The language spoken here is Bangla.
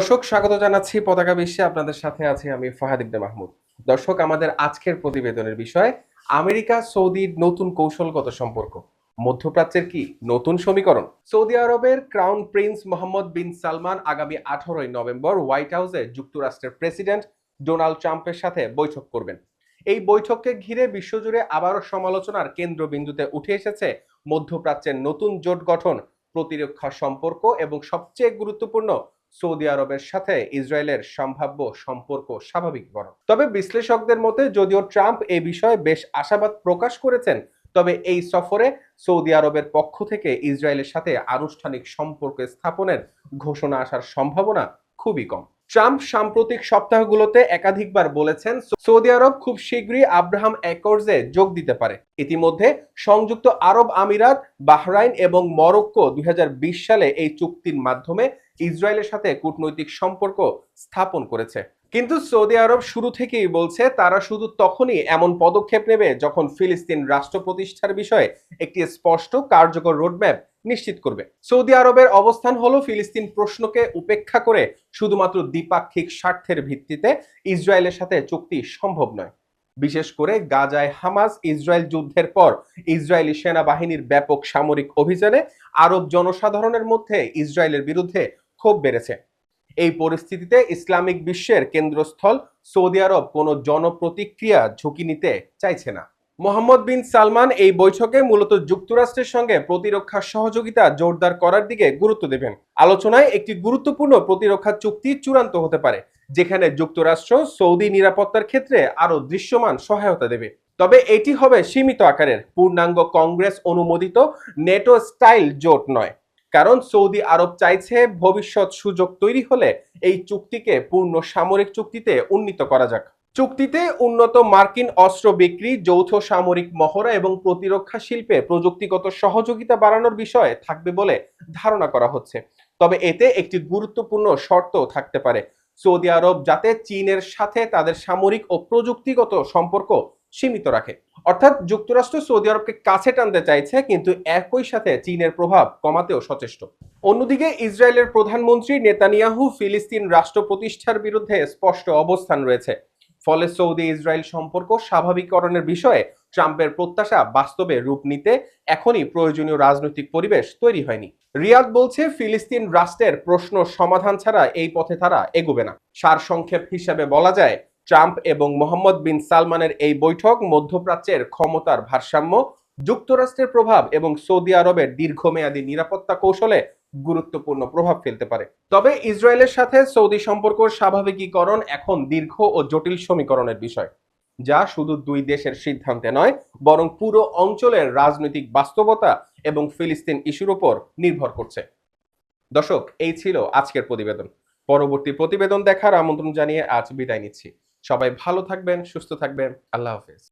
দর্শক, স্বাগত জানাচ্ছি পতাকা বিশ্বে। আপনাদের সাথে আছি আমি ফাহাদ ইবনে মাহমুদ। দর্শক, আমাদের আজকের প্রতিবেদনের বিষয়, আমেরিকা সৌদির নতুন কৌশলগত সম্পর্ক। মধ্যপ্রাচ্যের কি নতুন সমীকরণ? সৌদি আরবের crown prince Mohammed bin Salman আগামী আঠারোই নভেম্বর হোয়াইট হাউসে যুক্তরাষ্ট্রের প্রেসিডেন্ট ডোনাল্ড ট্রাম্পের সাথে বৈঠক করবেন। এই বৈঠককে ঘিরে বিশ্বজুড়ে আবারও সমালোচনার কেন্দ্রবিন্দুতে উঠে এসেছে মধ্যপ্রাচ্যের নতুন জোট গঠন, প্রতিরক্ষা সম্পর্ক এবং সবচেয়ে গুরুত্বপূর্ণ সৌদি আরবের সাথে ইসরায়েলের সম্ভাব্য সম্পর্ক স্বাভাবিকীকরণ তবে বিশ্লেষকদের মতে, যদিও ট্রাম্প এই বিষয়ে বেশ আশাবাদ প্রকাশ করেছেন, তবে এই সফরে সৌদি আরবের পক্ষ থেকে ইসরায়েলের সাথে আনুষ্ঠানিক সম্পর্ক স্থাপনের ঘোষণা আসার সম্ভাবনা খুবই কম। ট্রাম্প সাম্প্রতিক সপ্তাহগুলোতে একাধিকবার বলেছেন, সৌদি আরব খুব শীঘ্রই আব্রাহাম অ্যাকর্ডসে যোগ দিতে পারে। ইতিমধ্যে সংযুক্ত আরব আমিরাত, বাহরাইন এবং মরক্কো দুই হাজার বিশ সালে এই চুক্তির মাধ্যমে ইসরায়েলের সাথে কূটনৈতিক সম্পর্ক স্থাপন করেছে। কিন্তু সৌদি আরব শুরু থেকেই বলছে, তারা শুধু তখনই এমন পদক্ষেপ নেবে যখন ফিলিস্তিন রাষ্ট্র প্রতিষ্ঠার বিষয়ে একটি স্পষ্ট কার্যকর রোডম্যাপ নিশ্চিত করবে। সৌদি আরবের অবস্থান হলো ফিলিস্তিন প্রশ্নকে উপেক্ষা করে শুধুমাত্র দ্বিপাক্ষিক স্বার্থের ভিত্তিতে ইসরায়েলের সাথে চুক্তি সম্ভব নয়। বিশেষ করে গাজায় হামাস ইসরায়েল যুদ্ধের পর ইসরায়েলি সেনাবাহিনীর ব্যাপক সামরিক অভিযানে আরব জনসাধারণের মধ্যে ইসরায়েলের বিরুদ্ধে ক্ষোভ বেড়েছে। এই পরিস্থিতিতে ইসলামিক বিশ্বের কেন্দ্রস্থল সৌদি আরব কোনো জনপ্রতিক্রিয়া ঝুঁকি নিতে চাইছে না। মোহাম্মদ বিন সালমান এই বৈঠকে মূলত যুক্তরাষ্ট্রের সঙ্গে প্রতিরক্ষা সহযোগিতা জোরদার করার দিকে গুরুত্ব দেবেন। আলোচনায় একটি গুরুত্বপূর্ণ প্রতিরক্ষা চুক্তি চূড়ান্ত হতে পারে, যেখানে যুক্তরাষ্ট্র সৌদি নিরাপত্তার ক্ষেত্রে আরও দৃশ্যমান সহায়তা দেবে। তবে এটি হবে সীমিত আকারের, পূর্ণাঙ্গ কংগ্রেস অনুমোদিত নেটো স্টাইল জোট নয়। কারণ সৌদি আরব চাইছে ভবিষ্যৎ সুযোগ তৈরি হলে এই চুক্তিকে পূর্ণ সামরিক চুক্তিতে উন্নীত করা যাক। চুক্তিতে উন্নত মার্কিন অস্ত্র বিক্রি, যৌথ সামরিক মহড়া এবং প্রতিরক্ষা শিল্পে প্রযুক্তিগত সহযোগিতা বাড়ানোর বিষয়ে থাকবে বলে ধারণা করা হচ্ছে। তবে এতে একটি গুরুত্বপূর্ণ শর্ত থাকতে পারে। সৌদি আরব যাতে চীনের সাথে তাদের সামরিক ও প্রযুক্তিগত সম্পর্ক সীমিত রাখে। অর্থাৎ যুক্তরাষ্ট্র সৌদি আরবকে কাছে টানতে চাইছে, কিন্তু একই সাথে চীনের প্রভাব কমাতেও সচেষ্ট। অন্যদিকে ইসরায়েলের প্রধানমন্ত্রী নেতানিয়াহু ফিলিস্তিন রাষ্ট্র প্রতিষ্ঠার বিরুদ্ধে স্পষ্ট অবস্থান রয়েছে। ফলে সৌদি ইসরায়েল সম্পর্ক স্বাভাবিকরণের বিষয়ে ট্রাম্পের প্রত্যাশা বাস্তবে রূপ নিতে এখনই প্রয়োজনীয় রাজনৈতিক পরিবেশ তৈরি হয়নি। রিয়াদ বলছে, ফিলিস্তিন রাষ্ট্রের প্রশ্ন সমাধান ছাড়া এই পথে তারা এগোবে না। সারসংক্ষেপ হিসেবে বলা যায়, ট্রাম্প এবং মোহাম্মদ বিন সালমানের এই বৈঠক মধ্যপ্রাচ্যের ক্ষমতার ভারসাম্য, যুক্তরাষ্ট্রের প্রভাব এবং সৌদি আরবের দীর্ঘমেয়াদী নিরাপত্তা কৌশলে গুরুত্বপূর্ণ প্রভাব ফেলতে পারে। তবে ইসরায়েলের সাথে সৌদি সম্পর্ক স্বাভাবিকীকরণ এখন দীর্ঘ ও জটিল সমীকরণের বিষয়, যা শুধু দুই দেশের সিদ্ধান্তে নয়, বরং পুরো অঞ্চলের রাজনৈতিক বাস্তবতা এবং ফিলিস্তিন ইস্যুর উপর নির্ভর করছে। দর্শক, এই ছিল আজকের প্রতিবেদন। পরবর্তী প্রতিবেদন দেখার আমন্ত্রণ জানিয়ে আজ বিদায় নিচ্ছি। সবাই ভালো থাকবেন, সুস্থ থাকবেন। আল্লাহ হাফেজ।